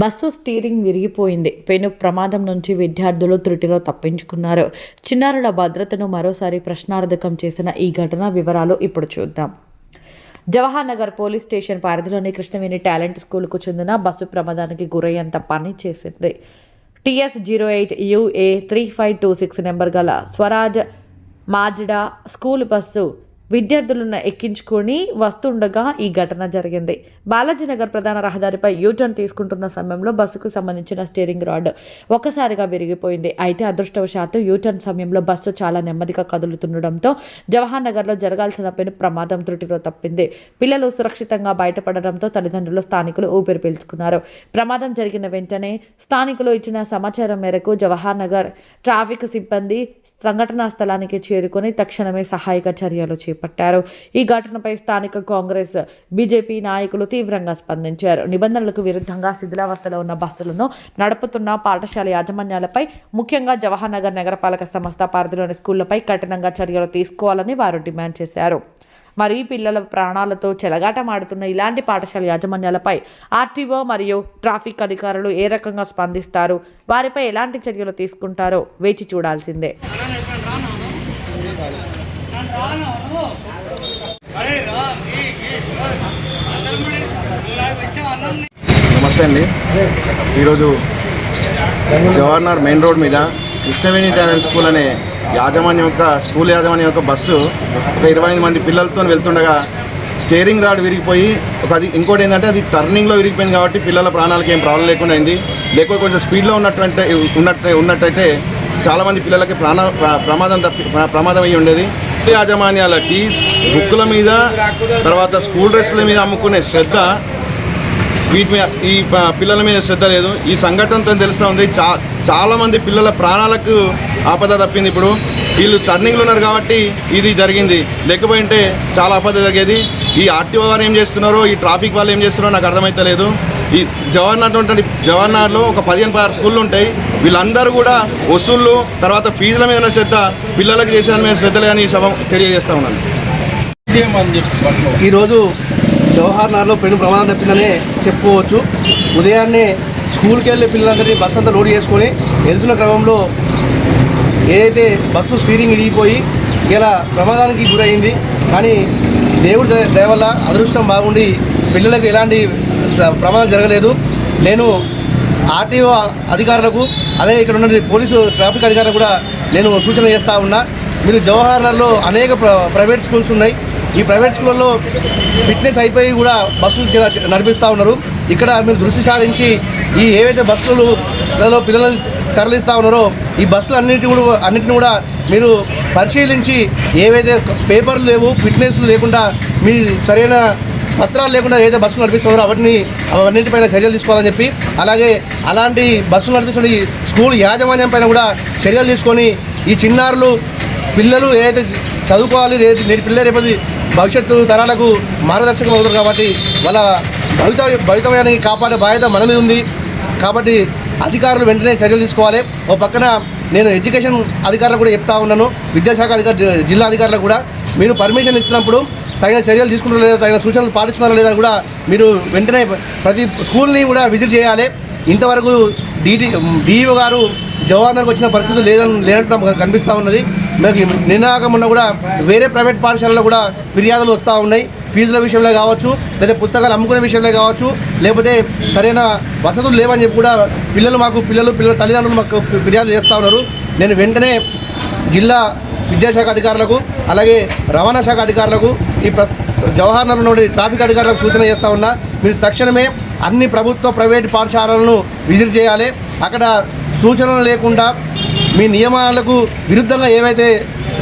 Bus steering విరిగిపోయింది. పెను ప్రమాదం నుంచి విద్యార్థులు త్రుటిలో తప్పించుకున్నారు. చిన్నారుల భద్రతను మరోసారి ప్రశ్నార్థకం చేసిన ఈ ఘటన వివరాలు ఇప్పుడు చూద్దాం. జవహర్ నగర్ పోలీస్ స్టేషన్ పరిధిలోని కృష్ణవేణి టాలెంట్ స్కూల్కు చెందిన బస్సు ప్రమాదానికి గురయ్యేంత పని చేసింది. TS zero eight UA three five two six number గల స్వరాజ్ మాజ్డా స్కూల్ బస్సు విద్యార్థులను ఎక్కించుకొని వస్తుండగా ఈ ఘటన జరిగింది. బాలాజీనగర్ ప్రధాన రహదారిపై యూటర్న్ తీసుకుంటున్న సమయంలో బస్సుకు సంబంధించిన స్టీరింగ్ రాడ్ ఒక్కసారిగా విరిగిపోయింది. అయితే అదృష్టవశాత్తు యూటర్న్ సమయంలో బస్సు చాలా నెమ్మదిగా కదులుతుండడంతో జవహర్ నగర్లో జరగాల్సిన పని ప్రమాదం త్రుటిలో తప్పింది. పిల్లలు సురక్షితంగా బయటపడడంతో తల్లిదండ్రులు స్థానికులు ఊపిరి పీల్చుకున్నారు. ప్రమాదం జరిగిన వెంటనే స్థానికులు ఇచ్చిన సమాచారం మేరకు జవహర్ నగర్ ట్రాఫిక్ సిబ్బంది సంఘటనా స్థలానికి చేరుకొని తక్షణమే సహాయక చర్యలు చేపట్టారు ఈ ఘటనపై స్థానిక కాంగ్రెస్ బీజేపీ నాయకులు తీవ్రంగా స్పందించారు. నిబంధనలకు విరుద్ధంగా శిథిలావస్థలో ఉన్న బస్సులను నడుపుతున్న పాఠశాల యాజమాన్యాలపై ముఖ్యంగా జవహర్ నగర్ నగరపాలక సంస్థ పరిధిలోని స్కూళ్ళపై కఠినంగా చర్యలు తీసుకోవాలని వారు డిమాండ్ చేశారు. మరి పిల్లల ప్రాణాలతో చెలగాటమాడుతున్న ఇలాంటి పాఠశాల యాజమాన్యాలపై ఆర్టీఓ మరియు ట్రాఫిక్ అధికారులు ఏ రకంగా స్పందిస్తారు? వారిపై ఎలాంటి చర్యలు తీసుకుంటారో వేచి చూడాల్సిందే. నమస్తే అండి. ఈరోజు జవహర్లాల్ మెయిన్ రోడ్ మీద కృష్ణవేణి టాలెంట్ స్కూల్ అనే యాజమాన్యం యొక్క స్కూల్ యాజమాన్యం యొక్క బస్సు ఒక ఇరవై ఐదు మంది పిల్లలతో వెళ్తుండగా స్టీరింగ్ రాడ్ విరిగిపోయి ఒక అది ఇంకోటి ఏంటంటే అది టర్నింగ్లో విరిగిపోయింది కాబట్టి పిల్లల ప్రాణాలకి ఏం ప్రాబ్లం లేకుండా అయింది. లేకపోతే కొంచెం స్పీడ్లో ఉన్నటువంటి ఉన్నట్టు ఉన్నట్టయితే చాలామంది పిల్లలకి ప్రాణ ప్ర- ప్రమాదం తప్పి ప్రమాదం అయ్యి ఉండేది. యాజమాన్యాల టీస్ బుక్కుల మీద తర్వాత స్కూల్ డ్రెస్సుల మీద అమ్ముకునే శ్రద్ధ వీటి మీద ఈ పిల్లల మీద శ్రద్ధ లేదు. ఈ సంఘటనతో తెలుస్తూ ఉంది. చా చాలామంది పిల్లల ప్రాణాలకు ఆపద తప్పింది ఇప్పుడు. వీళ్ళు టర్నింగ్లు ఉన్నారు కాబట్టి ఇది జరిగింది. లేకపోయింటే చాలా ఆపద జరిగేది. ఈ ఆర్టీఓ వారు ఏం చేస్తున్నారో ఈ ట్రాఫిక్ వాళ్ళు ఏం చేస్తున్నారో నాకు అర్థమైతలేదు. ఈ జవహర్నాథ్ ఉంటుంది జవహర్నాథ్లో ఒక పదిహేను పదహారు స్కూళ్ళు ఉంటాయి. వీళ్ళందరూ కూడా వసూళ్ళు తర్వాత ఫీజుల మీద శ్రద్ధ పిల్లలకు చేసిన మీద శ్రద్ధ లేదని సభ తెలియజేస్తా ఉన్నాను. ఈరోజు జవహర్నాథ్లో పెను ప్రమాదం తప్పిందనే చెప్పుకోవచ్చు. ఉదయాన్నే స్కూల్కి వెళ్ళే పిల్లలందరినీ బస్సు అంతా లోడ్ చేసుకొని వెళ్తున్న క్రమంలో ఏదైతే బస్సు స్టీరింగ్ ఇరిగిపోయి ఇలా ప్రమాదానికి గురైంది. కానీ దేవుడి దయవల్ల అదృష్టం బాగుండి పిల్లలకు ఎలాంటి ప్రమాదం జరగలేదు. నేను ఆర్టీఓ అధికారులకు అదే ఇక్కడ ఉన్న పోలీసు ట్రాఫిక్ అధికారులకు కూడా నేను సూచన చేస్తూ ఉన్నా. మీరు జవహర్లాల్లో అనేక ప్ర- ప్రైవేట్ స్కూల్స్ ఉన్నాయి. ఈ ప్రైవేట్ స్కూళ్ళలో ఫిట్నెస్ అయిపోయి కూడా బస్సులు నడిపిస్తూ ఉన్నారు. ఇక్కడ మీరు దృష్టి సారించి ఈ ఏవైతే బస్సులలో పిల్లలను తరలిస్తూ ఉన్నారో ఈ బస్సులు అన్నిటి కూడా అన్నిటిని కూడా మీరు పరిశీలించి ఏవైతే పేపర్లు లేవు ఫిట్నెస్లు లేకుండా మీ సరైన పత్రాలు లేకుండా ఏదైతే బస్సులు నడిపిస్తున్నారో అవన్నీ అవన్నింటిపైన చర్యలు తీసుకోవాలని చెప్పి అలాగే అలాంటి బస్సులు నడిపిస్తున్న ఈ స్కూల్ యాజమాన్యం పైన కూడా చర్యలు తీసుకొని ఈ చిన్నారులు పిల్లలు ఏదైతే చదువుకోవాలి రేపు నేటి పిల్లలు రేపటి భవిష్యత్తు తరాలకు మార్గదర్శకం అవుతారు కాబట్టి వాళ్ళ భవిత భవితవ్యానికి కాపాడే బాధ్యత మన మీద ఉంది. కాబట్టి అధికారులు వెంటనే చర్యలు తీసుకోవాలి. ఓ పక్కన నేను ఎడ్యుకేషన్ అధికారులకు కూడా చెప్తా ఉన్నాను. విద్యాశాఖ అధికారి జిల్లా అధికారులకు కూడా మీరు పర్మిషన్ ఇస్తున్నప్పుడు తగిన చర్యలు తీసుకుంటారో లేదా తగిన సూచనలు పాటిస్తున్నారా లేదా కూడా మీరు వెంటనే ప్రతి స్కూల్ని కూడా విజిట్ చేయాలి. ఇంతవరకు డీటీ డిఈఓ గారు జవాన్లకు వచ్చిన పరిస్థితి లేదని లేనట్టు కనిపిస్తూ ఉన్నది. మనకి నినాకం కూడా వేరే ప్రైవేట్ పాఠశాలలో కూడా ఫిర్యాదులు వస్తూ ఉన్నాయి. ఫీజుల విషయంలో కావచ్చు లేదా పుస్తకాలు అమ్ముకునే విషయంలో కావచ్చు లేకపోతే సరైన వసతులు లేవని చెప్పి కూడా పిల్లలు మాకు పిల్లలు పిల్లల తల్లిదండ్రులు మాకు ఫిర్యాదు చేస్తూ ఉన్నారు. నేను వెంటనే జిల్లా విద్యాశాఖ అధికారులకు అలాగే రవాణా శాఖ అధికారులకు ఈ ప్ర జవహర్ నగర్ నుండి ట్రాఫిక్ అధికారులకు సూచన చేస్తూ ఉన్నా మీరు తక్షణమే అన్ని ప్రభుత్వ ప్రైవేట్ పాఠశాలలను విజిట్ చేయాలి. అక్కడ సూచనలు లేకుండా మీ నియమాలకు విరుద్ధంగా ఏవైతే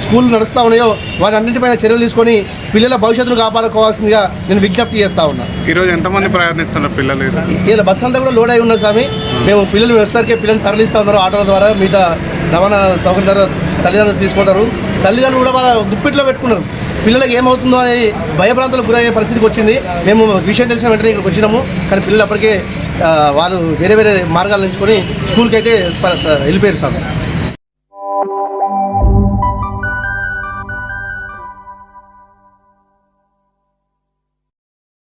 స్కూళ్ళు నడుస్తూ ఉన్నాయో వాటి అన్నింటిపైన చర్యలు తీసుకొని పిల్లల భవిష్యత్తును కాపాడుకోవాల్సిందిగా నేను విజ్ఞప్తి చేస్తూ ఉన్నా. ఈరోజు ఎంతమంది ప్రయాణిస్తున్నారు పిల్లలు? ఇలా బస్ అంతా కూడా లోడ్ అయి ఉన్నది స్వామి. మేము పిల్లలు వచ్చేసరికి పిల్లల్ని తరలిస్తూ ఉన్నారు ఆటోల ద్వారా మిగతా రవాణా సౌకర్యం ద్వారా. తల్లిదండ్రులు తీసుకుంటారు. తల్లిదండ్రులు కూడా వాళ్ళ గుప్పిట్లో పెట్టుకున్నారు. పిల్లలకి ఏమవుతుందో అనే భయభ్రాంతులకు గురయ్యే పరిస్థితికి వచ్చింది. మేము విషయం తెలిసిన వెంటనే ఇక్కడికి వచ్చినాము. కానీ పిల్లలు అప్పటికే వాళ్ళు వేరే వేరే మార్గాలు ఎంచుకొని స్కూల్కి అయితే ప- వెళ్ళిపోయారు సార్